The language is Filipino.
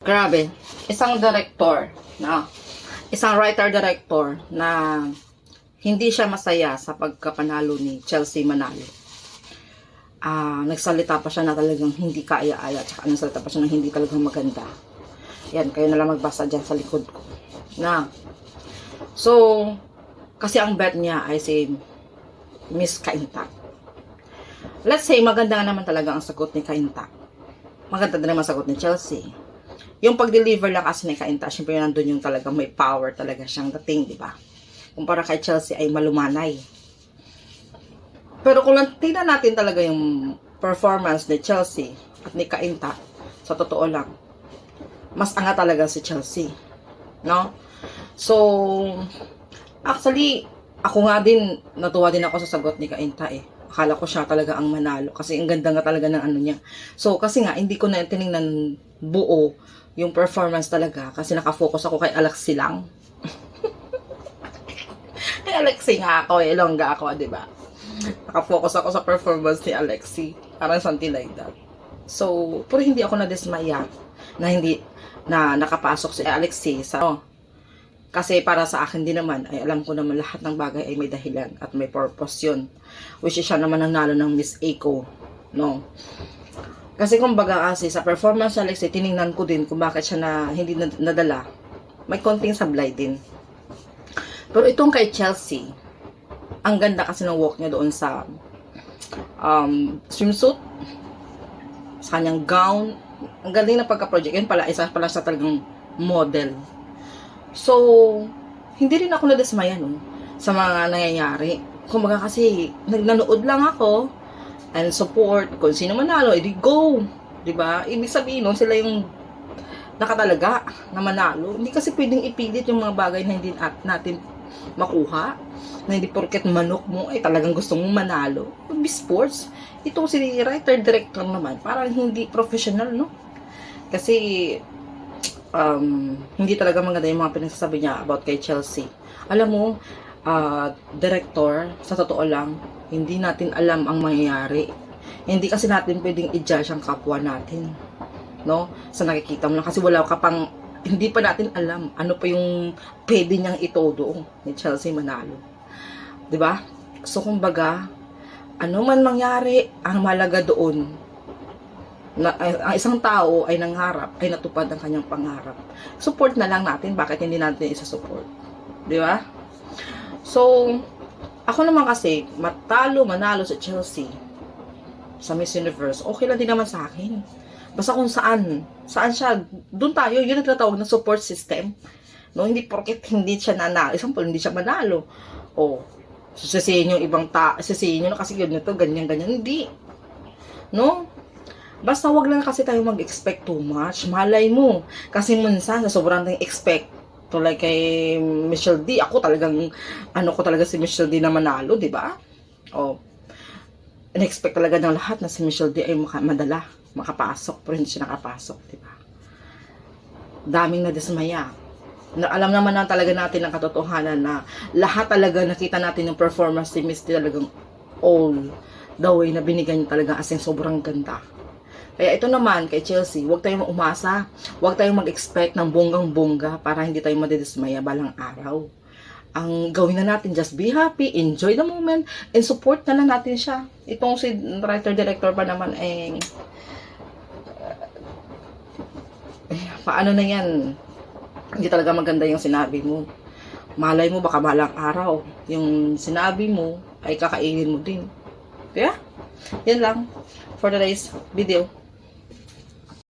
Grabe. Isang director na isang writer-director na hindi siya masaya sa pagkapanalo ni Chelsea Manalo. Ah, nagsalita pa siya na talagang hindi kaaya-aya tsaka nagsalita pa siya na hindi talagang maganda. Yan, kayo na lang magbasa dyan sa likod ko. Na. So, kasi ang bet niya ay si Miss Kainta. Let's say, maganda naman talaga ang sagot ni Kainta. Maganda din naman sagot ni Chelsea yung pag-deliver lang kasi ni Kainta, syempre nandun yung talaga may power talaga siyang dating, di ba? Kumpara kay Chelsea ay malumanay. Pero kung tingnan natin talaga yung performance ni Chelsea at ni Kainta, sa totoo lang, mas anga talaga si Chelsea. No? So, actually, ako nga din, natuwa din ako sa sagot ni Kainta eh. Akala ko siya talaga ang manalo kasi ang ganda nga talaga ng ano niya. So, kasi nga, hindi ko na tinignan buo yung performance talaga kasi nakafocus ako kay Alexi lang. kay Alexi nga ako eh, ako, di ba? Nakafocus ako sa performance ni Alexi. Parang something like that. So, pero hindi ako nadismaya na hindi na nakapasok si Alexi sa oh, kasi para sa akin din naman, ay alam ko naman lahat ng bagay ay may dahilan at may purpose yun. Which is siya naman ang nalo ng Miss Eco. No? Kasi kumbaga kasi sa performance ni Alexi, tiningnan ko din kung bakit siya na hindi nad- nadala. May konting sablay din. Pero itong kay Chelsea, ang ganda kasi ng walk niya doon sa um, swimsuit, sa kanyang gown. Ang galing na pagka-project. Yun pala, isa pala sa talagang model. So, hindi rin ako nadismaya no, sa mga nangyayari. Kumbaga kasi, nagnanood lang ako and support kung sino manalo, edi go. ba? Ibig sabihin nun, sila yung nakatalaga na manalo. Hindi kasi pwedeng ipilit yung mga bagay na hindi at natin makuha. Na hindi porket manok mo ay talagang gusto mong manalo. Be sports. Ito si writer-director naman, parang hindi professional, no? Kasi um, hindi talaga maganda yung mga pinagsasabi niya about kay Chelsea. Alam mo, uh, director, sa totoo lang, hindi natin alam ang mangyayari. Hindi kasi natin pwedeng i-judge ang kapwa natin. No? Sa nakikita mo lang. Kasi wala ka pang, hindi pa natin alam ano pa yung pwede niyang itodo ni Chelsea Manalo. ba? So, kumbaga, ano man mangyari, ang malaga doon, na, ang isang tao ay nangarap, ay natupad ang kanyang pangarap. Support na lang natin, bakit hindi natin isa-support? Di ba? So, ako naman kasi, matalo, manalo sa Chelsea, sa Miss Universe, okay lang din naman sa akin. Basta kung saan, saan siya, doon tayo, yun ang tinatawag na support system. No, hindi porket hindi siya nanalo, example, hindi siya manalo. O, sisihin yung ibang ta, sisihin nyo na kasi yun ito, ganyan, ganyan. Hindi. No? Basta wag lang kasi tayo mag-expect too much. Malay mo. Kasi minsan, sa sobrang tayong expect, to like kay Michelle D, ako talagang, ano ko talaga si Michelle D na manalo, di ba? O, in-expect talaga ng lahat na si Michelle D ay maka- madala, makapasok, pero hindi siya nakapasok, di ba? Daming nadismaya. Na, alam naman na talaga natin ang katotohanan na lahat talaga nakita natin yung performance ni Miss D talagang all the way na binigyan niya talaga as in sobrang ganda. Kaya ito naman kay Chelsea, huwag tayong umasa, huwag tayong mag-expect ng bonggang-bongga para hindi tayo madidismaya balang araw. Ang gawin na natin, just be happy, enjoy the moment, and support na lang natin siya. Itong si writer-director pa naman, eh, eh, paano na yan? Hindi talaga maganda yung sinabi mo. Malay mo, baka balang araw, yung sinabi mo, ay kakainin mo din. Kaya, yan lang for today's video.